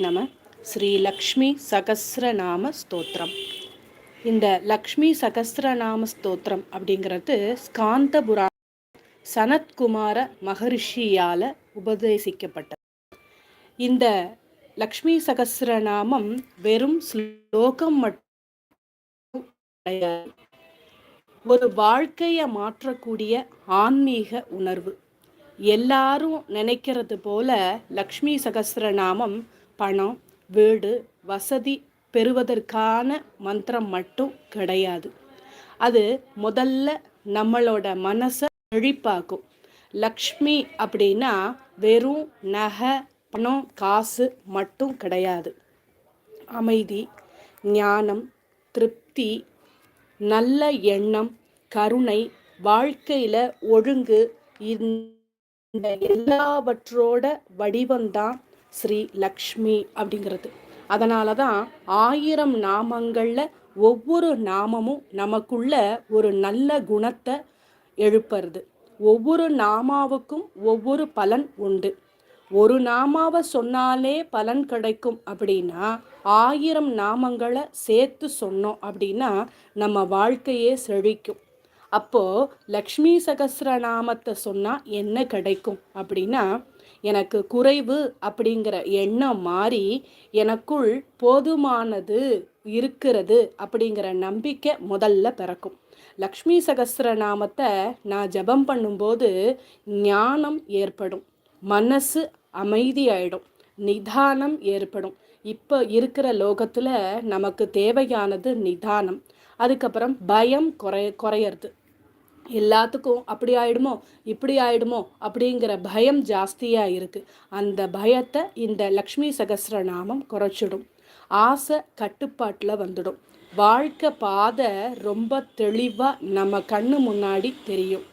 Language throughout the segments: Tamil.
நம ஸ்ரீ லக்ஷ்மி சகசிரநாம ஸ்தோத்திரம் இந்த லக்ஷ்மி சகசிரநாம ஸ்தோத்திரம் அப்படிங்கிறது ஸ்காந்தபுரா சனத்குமார மகரிஷியால் உபதேசிக்கப்பட்டது. இந்த லக்ஷ்மி சகசிரநாமம் வெறும் ஸ்லோகம் மட்டும் ஒரு வாழ்க்கையை மாற்றக்கூடிய ஆன்மீக உணர்வு. எல்லாரும் நினைக்கிறது போல லக்ஷ்மி சகசிரநாமம் பணம் வீடு வசதி பெறுவதற்கான மந்திரம் மட்டும் கிடையாது. அது முதல்ல நம்மளோட மனசை செழிப்பாக்கும். லக்ஷ்மி அப்படின்னா வெறும் நகை பணம் காசு மட்டும் கிடையாது. அமைதி ஞானம் திருப்தி நல்ல எண்ணம் கருணை வாழ்க்கையில் ஒழுங்கு இந்த எல்லாவற்றோட வடிவம்தான் ஸ்ரீ லக்ஷ்மி அப்படிங்கிறது. அதனால தான் ஆயிரம் நாமங்களில் ஒவ்வொரு நாமமும் நமக்குள்ள ஒரு நல்ல குணத்தை எழுப்புறது. ஒவ்வொரு நாமாவுக்கும் ஒவ்வொரு பலன் உண்டு. ஒரு நாமாவை சொன்னாலே பலன் கிடைக்கும் அப்படின்னா ஆயிரம் நாமங்களை சேர்த்து சொன்னோம் அப்படின்னா நம்ம வாழ்க்கையே செழிக்கும். அப்போது லக்ஷ்மி சகசிரநாமத்தை சொன்னால் என்ன கிடைக்கும் அப்படின்னா எனக்கு குறைவு அப்படிங்கிற எண்ணம் மாறி எனக்குள் போதுமானது இருக்கிறது அப்படிங்கிற நம்பிக்கை முதல்ல பிறக்கும். லக்ஷ்மி சகசிரநாமத்தை நான் ஜபம் பண்ணும்போது ஞானம் ஏற்படும் மனசு அமைதியாயிடும் நிதானம் ஏற்படும். இப்போ இருக்கிற லோகத்தில் நமக்கு தேவையானது நிதானம். அதுக்கப்புறம் பயம் குறை குறையிறது. எல்லாத்துக்கும் அப்படி ஆயிடுமோ இப்படி ஆயிடுமோ அப்படிங்கிற பயம் ஜாஸ்தியாக இருக்குது அந்த பயத்தை இந்த லக்ஷ்மி சகசிரநாமம் குறைச்சிடும். ஆசை கட்டுப்பாட்டில் வந்துடும். வாழ்க்கை பாதை ரொம்ப தெளிவாக நம்ம கண்ணு முன்னாடி தெரியும்.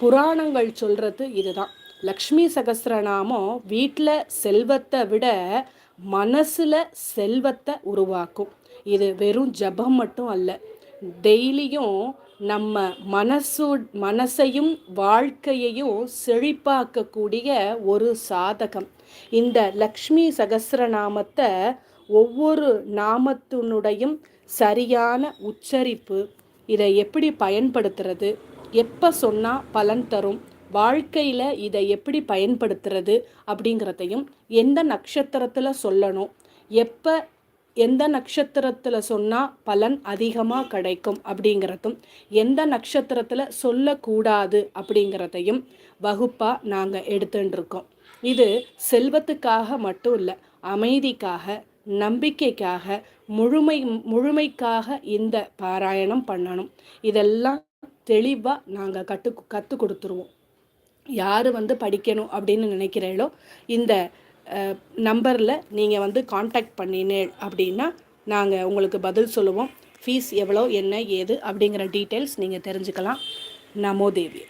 புராணங்கள் சொல்கிறது இதுதான். லக்ஷ்மி சகசிரநாமம் வீட்டில் செல்வத்தை விட மனசில் செல்வத்தை உருவாக்கும். இது வெறும் ஜபம் மட்டும் அல்ல. டெய்லியும் நம்ம மனசு மனசையும் வாழ்க்கையையும் செழிப்பாக்கக்கூடிய ஒரு சாதகம். இந்த லக்ஷ்மி சகசிரநாமத்தை ஒவ்வொரு நாமத்தினுடையும் சரியான உச்சரிப்பு இதை எப்படி பயன்படுத்துறது? எப்போ சொன்னால் பலன் தரும்? வாழ்க்கையில் இதை எப்படி பயன்படுத்துறது? அப்படிங்கிறதையும் எந்த நட்சத்திரத்தில் சொல்லணும்? எப்போ எந்த நட்சத்திரத்தில் சொன்னால் பலன் அதிகமாக கிடைக்கும் அப்படிங்கிறதும் எந்த நட்சத்திரத்தில் சொல்லக்கூடாது அப்படிங்கிறதையும் வகுப்பாக நாங்கள் எடுத்துட்டுருக்கோம். இது செல்வத்துக்காக மட்டும் இல்லை அமைதிக்காக நம்பிக்கைக்காக முழுமை முழுமைக்காக இந்த பாராயணம் பண்ணணும். இதெல்லாம் தெளிவாக நாங்கள் கற்று கற்றுக் கொடுத்துருவோம். யார் வந்து படிக்கணும் அப்படின்னு நினைக்கிறீங்களோ இந்த நம்பரில் நீங்கள் வந்து காண்டாக்ட் பண்ணினேன் அப்படின்னா நாங்கள் உங்களுக்கு பதில் சொல்லுவோம். ஃபீஸ் எவ்வளோ என்ன ஏது அப்படிங்கிற டீட்டெயில்ஸ் நீங்கள் தெரிஞ்சுக்கலாம். நமோ தேவி.